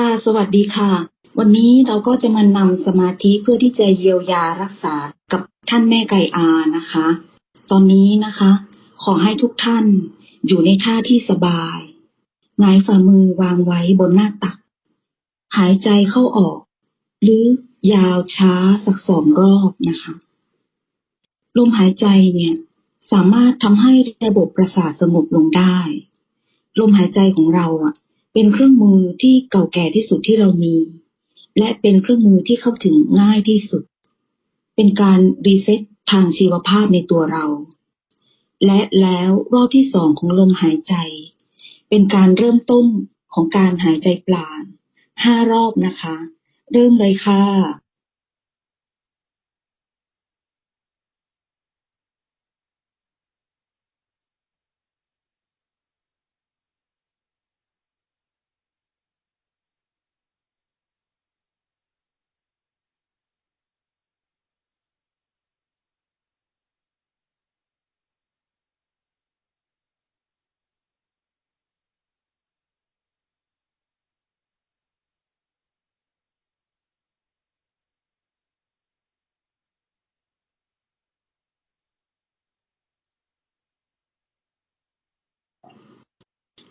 ค่ะ สวัสดีค่ะ วันนี้เราก็จะมานำสมาธิเพื่อที่จะเยียวยารักษากับท่านแม่ไก่อานะคะ ตอนนี้นะคะ ขอให้ทุกท่านอยู่ในท่าที่สบายหงายฝ่ามือวางไว้บนหน้าตัก หายใจเข้าออก หรือยาวช้าสักสองรอบนะคะ ลมหายใจเนี่ย สามารถทำให้ระบบประสาทสงบลงได้ ลมหายใจของเราอะ เป็นเครื่องมือที่เก่าแก่ที่สุดที่เรามี และเป็นเครื่องมือที่เข้าถึงง่ายที่สุด เป็นการรีเซ็ตทางชีวภาพในตัวเรา และแล้วรอบที่สองของลมหายใจ เป็นการเริ่มต้นของการหายใจปราณห้ารอบนะคะ เริ่มเลยค่ะ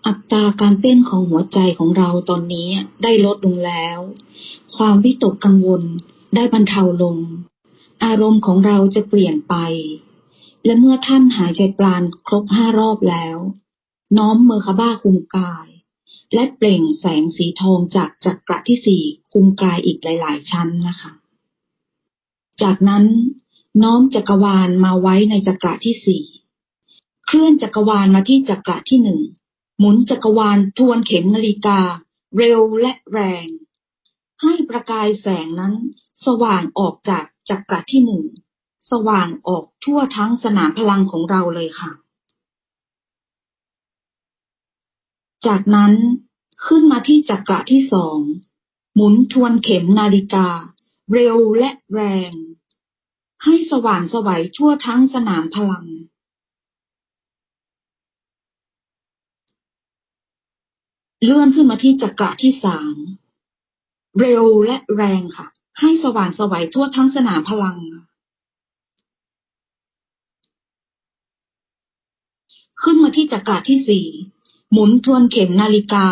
อัตราการเต้นของหัวใจของเราตอนนี้ได้ลดลงแล้ว ความวิตกกังวลได้บรรเทาลง อารมณ์ของเราจะเปลี่ยนไป และเมื่อท่านหายใจปราณครบห้ารอบแล้ว น้อมเมอคาบ้าคุมกาย และเปล่งแสงสีทองจากจักระที่สี่คุมกายอีกหลาย ๆ ชั้นนะคะ จากนั้นน้อมจักรวาลมาไว้ในจักระที่สี่เคลื่อนจักรวาลมาที่จักระที่หนึ่ง หมุนจักรวาลทวนเข็มนาฬิกา เร็วและแรง ให้ประกายแสงนั้น สว่างออกจากจักระที่หนึ่ง สว่างออกทั่วทั้งสนามพลังของเราเลยค่ะ จากนั้นขึ้นมาที่จักระที่สอง หมุนทวนเข็มนาฬิกา เร็วและแรง ให้สว่างสวัยทั่วทั้งสนามพลัง เลื่อนขึ้นมาที่จักระที่สามเร็วและแรงค่ะ ให้สว่างสวัยทั่วทั้งสนามพลัง ขึ้นมาที่จักระที่สี่หมุนทวนเข็มนาฬิกา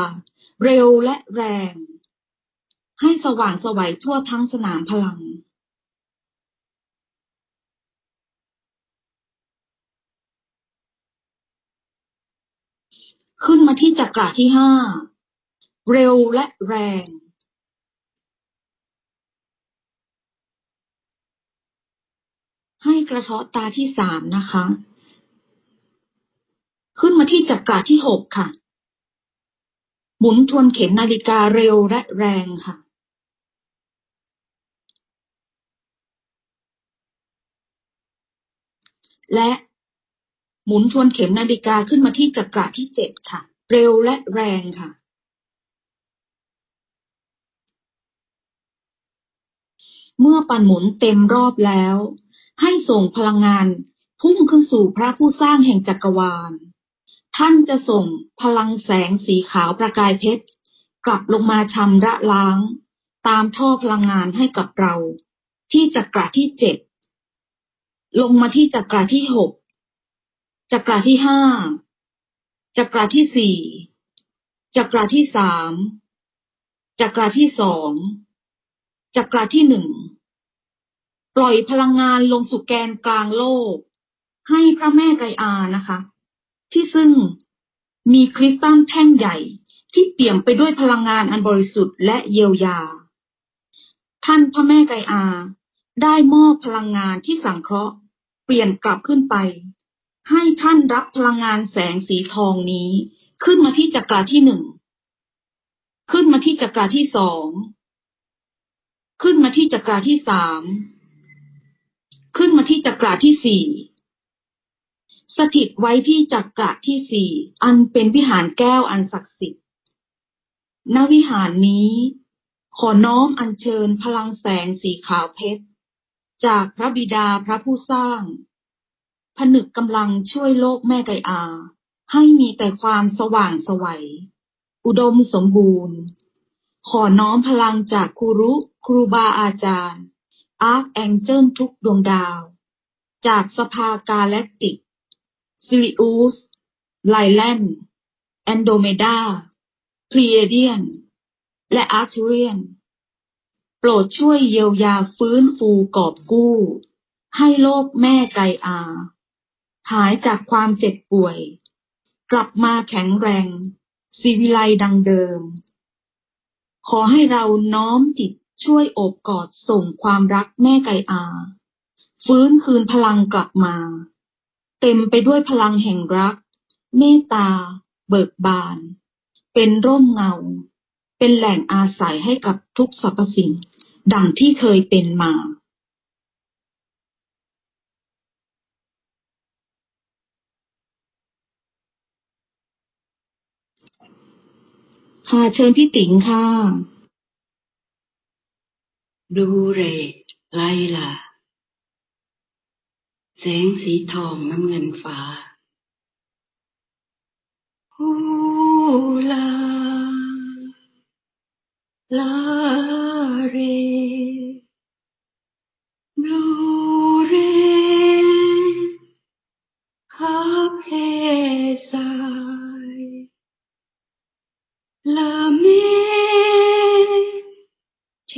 เร็วและแรง ให้สว่างสวัยทั่วทั้งสนามพลัง ขึ้นมาที่จักระที่ห้าเร็วและแรง ให้กระเทาะตาที่สามนะคะ ขึ้นมาที่จักระที่หกค่ะ หมุนทวนเข็มนาฬิกาเร็วและแรงค่ะและ หมุนทวนเข็มนาฬิกาขึ้นมาที่จักระที่เจ็ดค่ะ เร็วและแรงค่ะ เมื่อปั่นหมุนเต็มรอบแล้ว ให้ส่งพลังงานพุ่งขึ้นสู่พระผู้สร้างแห่งจักรวาล ท่านจะส่งพลังแสงสีขาวประกายเพชร กลับลงมาชำระล้าง ตามท่อพลังงานให้กับเรา ที่จักระที่เจ็ดลงมาที่จักระที่หก จักระที่ห้า จักระที่สี่ จักระที่สาม จักระที่สอง จักระที่หนึ่ง ปล่อยพลังงานลงสู่แกนกลางโลก ให้พระแม่ไกอานะคะ ที่ซึ่งมีคริสตัลแท่งใหญ่ที่เปี่ยมไปด้วยพลังงานอันบริสุทธิ์และเยียวยา ท่านพระแม่ไกอา ได้มอบพลังงานที่สังเคราะห์ เปลี่ยนกลับขึ้นไป ให้ท่านรับพลังงานแสงสีทองนี้ ขึ้นมาที่จักระที่หนึ่ง ขึ้นมาที่จักระที่สอง ขึ้นมาที่จักระที่สาม ขึ้นมาที่จักระที่สี่ สถิตไว้ที่จักระที่สี่ อันเป็นวิหารแก้วอันศักดิ์สิทธิ์ ณ วิหารนี้ ขอน้อมอัญเชิญพลังแสงสีขาวเพชร จากพระบิดาพระผู้สร้าง ผนึกกำลังช่วยโลกแม่ไก่อา ให้มีแต่ความสว่างไสวัย อุดมสมบูรณ์ ขอน้อมพลังจากครูรุครูบาอาจารย์อาร์คแองเจิลทุกดวงดาว จากสภากาแล็กติกซิลิอุสไลแลนด์แอนโดเมดาพรีเอเดียน และอาร์ทูเรียน โปรดช่วยเยียวยาฟื้นฟูกอบกู้ ให้โลกแม่ไกอา หายจากความเจ็บป่วย กลับมาแข็งแรงสิวิไลดังเดิม ขอให้เราน้อมจิตช่วยโอบกอดส่งความรักแม่ไก่อา ฟื้นคืนพลังกลับมา เต็มไปด้วยพลังแห่งรัก เมตตา เบิกบาน เป็นร่มเงา เป็นแหล่งอาศัยให้กับทุกสรรพสิ่ง ดังที่เคยเป็นมา ค่ะเชิญพี่ติ๋งค่ะ ดูเรไลลาแสงสีทองน้ำเงินฟ้าฮูลาลา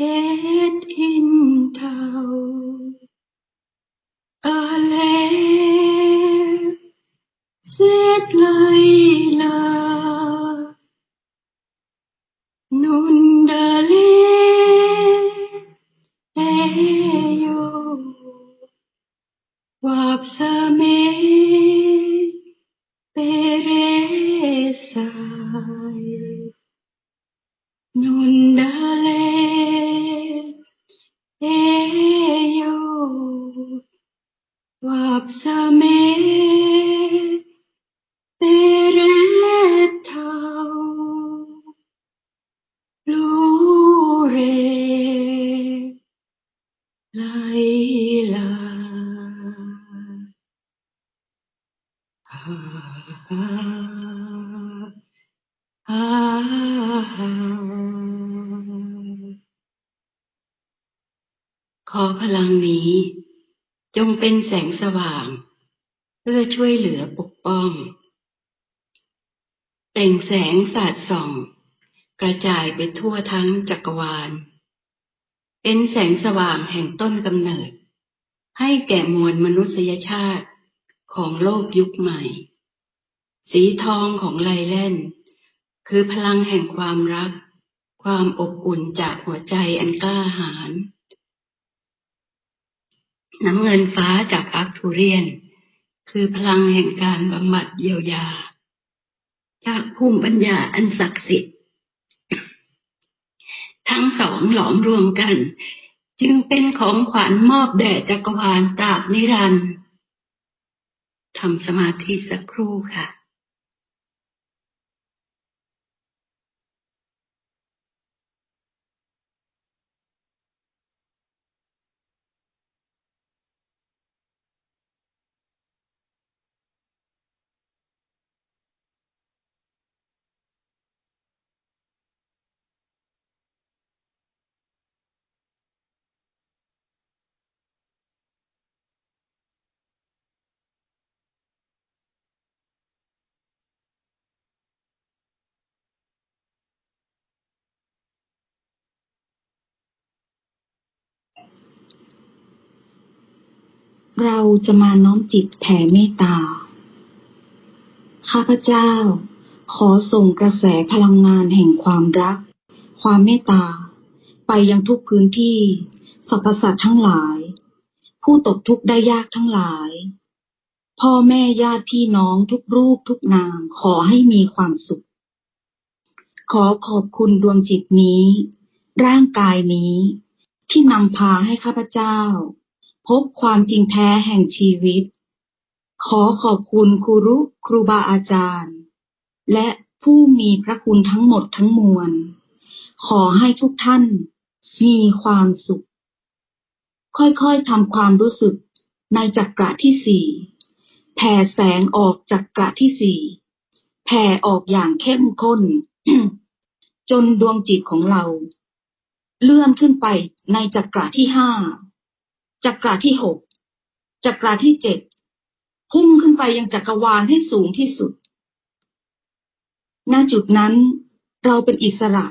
เช็ดอินเท เป็นแสงสว่าง เพื่อช่วยเหลือปกป้อง เปล่งแสงสาดส่อง กระจายไปทั่วทั้งจักรวาล เป็นแสงสว่างแห่งต้นกำเนิด ให้แก่มวลมนุษยชาติของโลกยุคใหม่ สีทองของไลแลนคือพลังแห่งความรัก ความอบอุ่นจากหัวใจอันกล้าหาญ น้ำเงินฟ้าจากอาร์คทูเรียน คือพลังแห่งการบำบัดเยียวยา จากภูมิปัญญาอันศักดิ์สิทธิ์ ทั้งสองหลอมรวมกัน จึงเป็นของขวัญมอบแด่จักรวาลตราบนิรันดร์ทำสมาธิสักครู่ค่ะ เราจะมาน้อมจิตแผ่เมตตา ข้าพเจ้า ขอส่งกระแสพลังงานแห่งความรัก ความเมตตา ไปยังทุกพื้นที่สรรพสัตว์ทั้งหลาย ผู้ตกทุกข์ได้ยากทั้งหลาย พ่อแม่ญาติพี่น้องทุกรูปทุกนามขอให้มีความสุข ขอขอบคุณดวงจิตนี้ ร่างกายนี้ ที่นำพาให้ข้าพเจ้า พบความจริงแท้แห่งชีวิต ขอขอบคุณครูรุครูบาอาจารย์ และผู้มีพระคุณทั้งหมดทั้งมวล ขอให้ทุกท่านมีความสุข ค่อยๆทำความรู้สึกในจักระที่สี่แผ่แสงออกจากกระที่สี่แผ่ออกอย่างเข้มข้น จนดวงจิตของเรา เลื่อนขึ้นไปในจักระที่ห้า จักระที่หกจักระที่เจ็ดพุ่งขึ้นไปยังจักรวาลให้สูงที่สุด ณ จุดนั้นเราเป็นอิสระ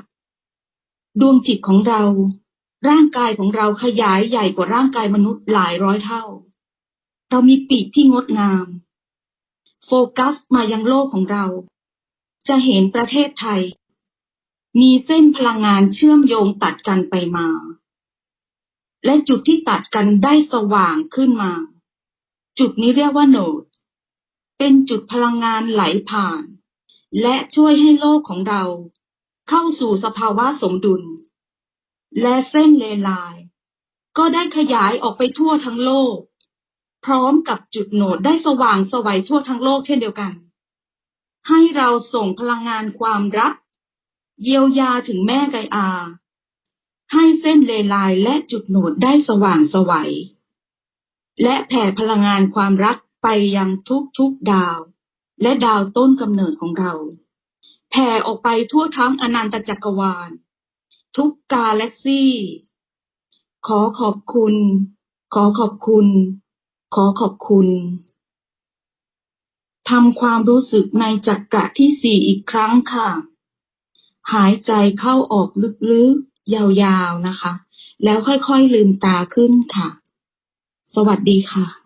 ดวงจิตของเรา ร่างกายของเราขยายใหญ่กว่าร่างกายมนุษย์หลายร้อยเท่า เรามีปีกที่งดงาม โฟกัสมายังโลกของเรา จะเห็นประเทศไทย มีเส้นพลังงานเชื่อมโยงตัดกันไปมา และจุดที่ตัดกันได้สว่างขึ้นมา จุดนี้เรียกว่าโนด เป็นจุดพลังงานไหลผ่าน และช่วยให้โลกของเรา เข้าสู่สภาวะสมดุล และเส้นเลไลาย ก็ได้ขยายออกไปทั่วทั้งโลก พร้อมกับจุดโหนดได้สว่างสวัยทั่วทั้งโลกเช่นเดียวกัน ให้เราส่งพลังงานความรัก เยียวยาถึงแม่ไกอา ให้เส้นเลไลายและจุดโหนดได้สว่างสวัย และแผ่พลังงานความรักไปยังทุกๆดาว และดาวต้นกำเนิดของเรา แผ่ออกไปทั่วทั้งอนันตจักรวาล ทุกกาแล็กซี่ ขอขอบคุณ ขอขอบคุณ ขอขอบคุณทำความรู้สึกในจักระที่สี่อีกครั้งค่ะ หายใจเข้าออกลึกๆ ยาวๆนะคะ แล้วค่อยๆลืมตาขึ้นค่ะ สวัสดีค่ะ